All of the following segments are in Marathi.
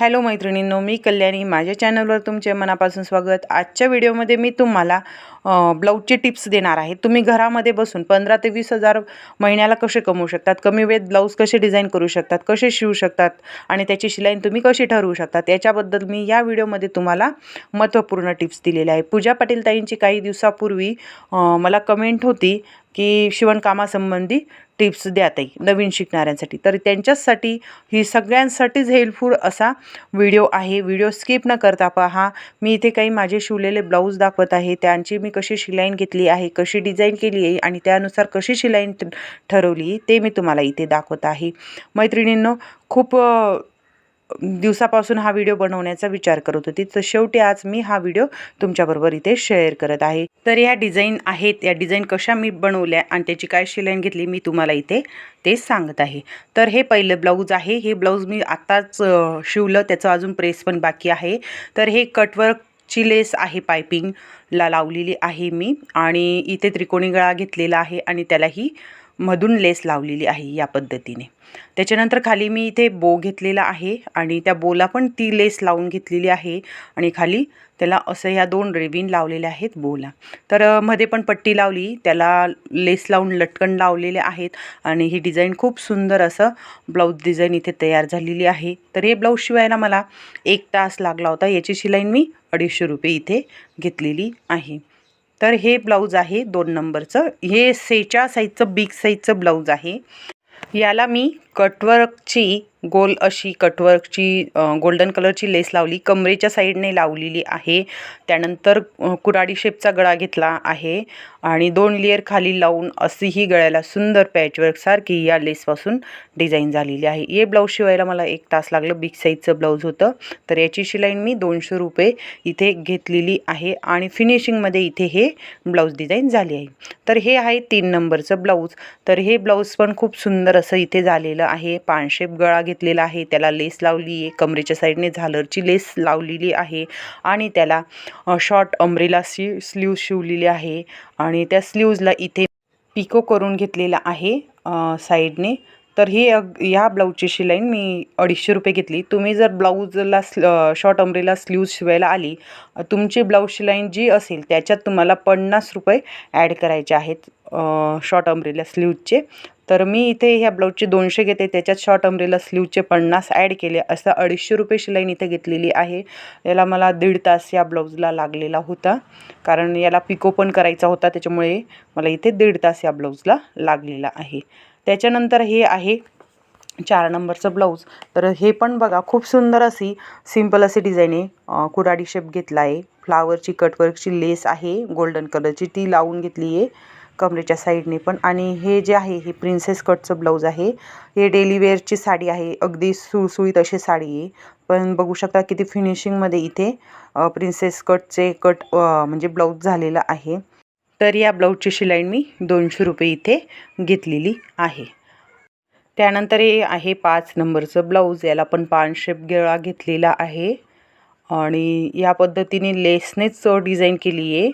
हॅलो मैत्रिणींनो मी कल्याणी. माझ्या चॅनलवर तुमचे मनापासून स्वागत. आजच्या व्हिडिओमध्ये मी तुम्हाला ब्लाऊजचे टिप्स देणार आहे. तुम्ही घरामध्ये बसून पंधरा ते वीस हजार महिन्याला कसे कमवू शकतात? कमी वेळेत ब्लाऊज कसे डिझाईन करू शकतात? कसे शिवू शकतात? आणि त्याची शिलाई तुम्ही कशी ठरवू शकतात? याच्याबद्दल मी या व्हिडिओमध्ये तुम्हाला महत्त्वपूर्ण टिप्स दिलेले आहे पूजा पाटील ताईंची काही दिवसापूर्वी मला कमेंट होती की शिवणकामासंबंधी टिप्स द्या ताई नवीन शिकणाऱ्यांसाठी. तर त्यांच्याचसाठी ही सगळ्यांसाठीच हेल्पफुल असा व्हिडिओ आहे. व्हिडिओ स्किप न करता पहा. मी इथे काही माझे शिवलेले ब्लाऊज दाखवत आहे. त्यांची मी कशी शिलाईन घेतली आहे कशी डिझाईन केली आहे आणि त्यानुसार कशी शिलाईन ठरवली ते मी तुम्हाला इथे दाखवत आहे. मैत्रिणींनो खूप दिवसापासून हा व्हिडिओ बनवण्याचा विचार करत होती. तर शेवटी आज मी हा व्हिडिओ तुमच्याबरोबर इथे शेअर करत आहे. तर ह्या डिझाईन आहेत या डिझाईन कशा मी बनवल्या आणि त्याची काय शिलाईन घेतली मी तुम्हाला इथे ते सांगत आहे. तर हे पहिलं ब्लाऊज आहे. हे ब्लाऊज मी आत्ताच शिवलं. त्याचं अजून प्रेस पण बाकी आहे. तर हे कटवर्कची लेस आहे पायपिंगला लावलेली आहे मी. आणि इथे त्रिकोणी गळा घेतलेला आहे आणि त्यालाही मधून लेस लावलेली आहे या पद्धतीने. त्याच्यानंतर खाली मी इथे बो घेतलेला आहे आणि त्या बोला पण ती लेस लावून घेतलेली आहे आणि खाली त्याला असं ह्या दोन रेविन लावलेल्या आहेत बोला तर मध्ये पण पट्टी लावली त्याला लेस लावून लटकन लावलेले आहेत आणि ही डिझाईन खूप सुंदर असं ब्लाऊज डिझाईन इथे तयार झालेली आहे. तर हे ब्लाऊज शिवायला मला एक तास लागला होता याची शिलाईन मी अडीचशे रुपये इथे घेतलेली आहे. तर हे ब्लाऊज आहे दोन नंबरचं. हे सेच्या साईजचं बिग साईजचं ब्लाऊज आहे. याला मी कटवर्कची गोल अशी कटवर्कची गोल्डन कलरची लेस लावली. कमरेच्या साईडने लावलेली आहे. त्यानंतर कुराडी शेपचा गळा घेतला आहे. आणि दोन लेअर खाली लावून अशी ही गळ्याला सुंदर पॅचवर्कसारखी या लेसपासून डिझाईन झालेली आहे. हे ब्लाऊज शिवायला मला एक तास लागलं. बिग साईजचं ब्लाऊज होतं. तर याची शिलाईन मी दोनशे रुपये इथे घेतलेली आहे. आणि फिनिशिंगमध्ये इथे हे ब्लाऊज डिझाईन झाली आहे. तर हे आहे तीन नंबरचं ब्लाऊज तर हे ब्लाऊज पण खूप सुंदर असं इथे झालेलं आहे. पानशेप गळा घेतलेला आहे. त्याला लेस लावली आहे. कमरेच्या साईडने झालरची लेस लावलेली आहे. आणि त्याला शॉर्ट अमरेला सी स्लीव शिवलेली आहे. आणि त्या स्लीव्जला इथे पिको करून घेतलेला आहे अ, साईडने तर ही अग या ब्लाऊजची शिलाईन मी अडीचशे रुपये घेतली. तुम्ही जर ब्लाऊजला स्ल शॉर्ट अमरेला स्लीव्ज शिवायला आली तुमची ब्लाऊज शिलाईन जी असेल त्याच्यात तुम्हाला पन्नास रुपये ॲड करायचे आहेत शॉर्ट अमरेला स्लीवचे तर मी इथे ह्या ब्लाऊजचे दोनशे घेते त्याच्यात शॉर्ट अमरेला स्लीवचे पन्नास ॲड केले असं अडीचशे रुपये शिलाईन इथे घेतलेली आहे. याला मला दीड तास या ब्लाऊजला लागलेला होता कारण याला पिको पण करायचा होता त्याच्यामुळे मला इथे दीड तास या ब्लाऊजला लागलेला आहे. त्याच्यानंतर हे आहे चार नंबरचं ब्लाऊज. तर हे पण बघा खूप सुंदर अशी सिंपल अशी डिझाईन आहे. कुडाडी शेप घेतला आहे. फ्लावरची कटवर्कची लेस आहे. गोल्डन कलरची ती लावून घेतली आहे. कमरेच्या साईडने पण. आणि हे जे आहे हे प्रिन्सेस कटचं ब्लाऊज आहे. हे डेली वेअरची साडी आहे. अगदी सुळसुळीत अशी साडी आहे. पण बघू शकता किती फिनिशिंगमध्ये इथे प्रिन्सेस कटचे कट म्हणजे ब्लाऊज झालेला आहे. तर या ब्लाऊजची शिलाई मी दोनशे रुपये इथे घेतलेली आहे. त्यानंतर हे आहे पाच नंबरचं ब्लाऊज. याला पण पान शेप गळा घेतलेला आहे. आणि या पद्धतीने लेसनेच डिझाईन केली आहे.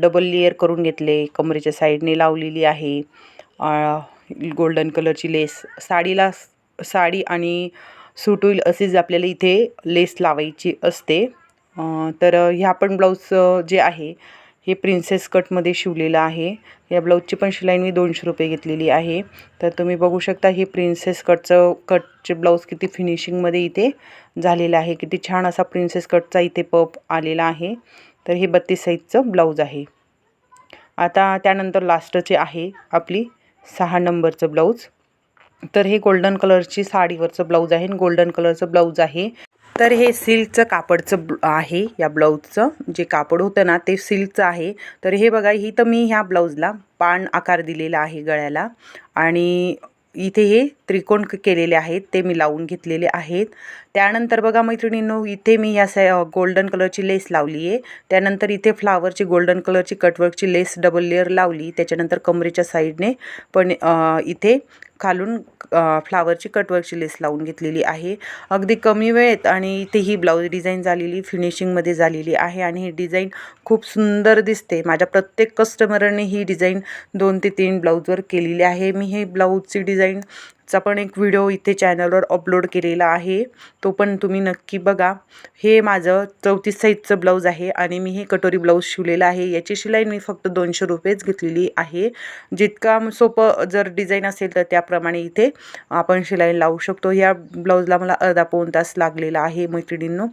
डबल लेअर करून घेतले कमरेच्या साईडने लावलेली आहे. गोल्डन कलरची लेस. साडीला साडी आणि सूट होईल अशीच आपल्याला इथे लेस लावायची असते. तर ह्या पण ब्लाऊज जे आहे हे प्रिन्सेस कटमध्ये शिवलेलं आहे. या ब्लाऊजची पण शिलाई मी दोनशे रुपये घेतलेली आहे. तर तुम्ही बघू शकता हे प्रिन्सेस कटचं कटचे ब्लाऊज किती फिनिशिंगमध्ये इथे झालेलं आहे. किती छान असा प्रिन्सेस कटचा इथे पप आलेला आहे. तर हे बत्तीस साईजचं ब्लाऊज आहे. आता त्यानंतर लास्टचे आहे आपली सहा नंबरचं ब्लाऊज तर हे गोल्डन कलरची साडीवरचं ब्लाऊज आहे गोल्डन कलरचं ब्लाऊज आहे. तर हे सिल्कचं कापडचं आहे या ब्लाऊजचं. जे कापड होतं ना ते सिल्कचं आहे. तर हे बघा ही तर मी ह्या ब्लाऊजला पान आकार दिलेला आहे गळ्याला. आणि इथे हे त्रिकोण केलेले आहेत ते मी लावून घेतलेले आहेत. त्यानंतर बघा मैत्रिणींनो इथे मी या सा गोल्डन कलरची लेस लावली आहे. त्यानंतर इथे फ्लावरची गोल्डन कलरची कटवर्कची लेस डबल लेअर लावली. त्याच्यानंतर कमरेच्या साईडने पण इथे खालून फ्लावरची कटवर्कची लेस लावून घेतलेली आहे. अगदी कमी वेळेत आणि इथे ही ब्लाऊज डिझाईन झालेली फिनिशिंगमध्ये झालेली आहे आणि ही डिझाईन खूप सुंदर दिसते. माझ्या प्रत्येक कस्टमरने ही डिझाईन दोन ते तीन ब्लाऊजवर केलेली आहे. मी हे ब्लाऊजची डिझाईन चा पण एक व्हिडिओ इथे चॅनलवर अपलोड केलेला आहे. तो पण तुम्ही नक्की बघा. हे माझं चौतीस साईजचं ब्लाऊज आहे आणि मी हे कटोरी ब्लाऊज शिवलेलं आहे. याची शिलाई मी फक्त दोनशे रुपयेच घेतलेली आहे. जितका सोपं जर डिझाईन असेल तर त्याप्रमाणे इथे आपण शिलाई लावू शकतो. या ब्लाऊजला मला अर्धा पाऊण तास लागलेला आहे मैत्रिणींनो.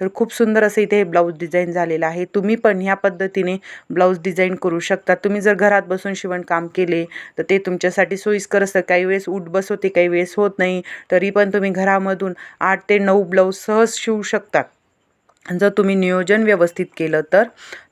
तर खूप सुंदर असं इथे हे ब्लाऊज डिझाईन झालेलं आहे. तुम्ही पण ह्या पद्धतीने ब्लाऊज डिझाईन करू शकता. तुम्ही जर घरात बसून शिवणकाम केले तर ते तुमच्यासाठी सोयीस्कर असतं. काही वेळेस उठ बसवते होते काही वेळेस होत नाही तरी पण तुम्ही घरामधून आठ ते नऊ ब्लाऊज सहज शिवू शकता. जर तुम्ही नियोजन व्यवस्थित केलं तर.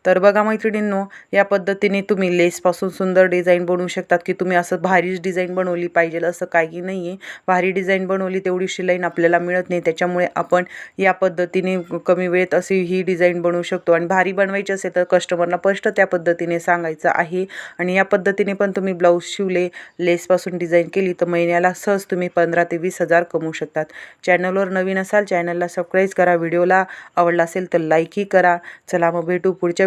तर बघा मैत्रिणींनो या पद्धतीने तुम्ही लेसपासून सुंदर डिझाईन बनवू शकतात की तुम्ही असं भारीच डिझाईन बनवली पाहिजे असं काही नाही आहे भारी डिझाईन बनवली तेवढी शिलाईन आपल्याला मिळत नाही. त्याच्यामुळे आपण या पद्धतीने कमी वेळेत अशी ही डिझाईन बनवू शकतो. आणि भारी बनवायची असेल तर कस्टमरला स्पष्ट त्या पद्धतीने सांगायचं आहे. आणि या पद्धतीने पण तुम्ही ब्लाऊज शिवले लेसपासून डिझाईन केली तर महिन्याला सहज तुम्ही पंधरा ते वीस हजार कमवू शकतात. चॅनलवर नवीन असाल चॅनलला सबस्क्राईब करा. व्हिडिओला आवडला असेल तर लाईकही करा. चला मग भेटू पुढच्या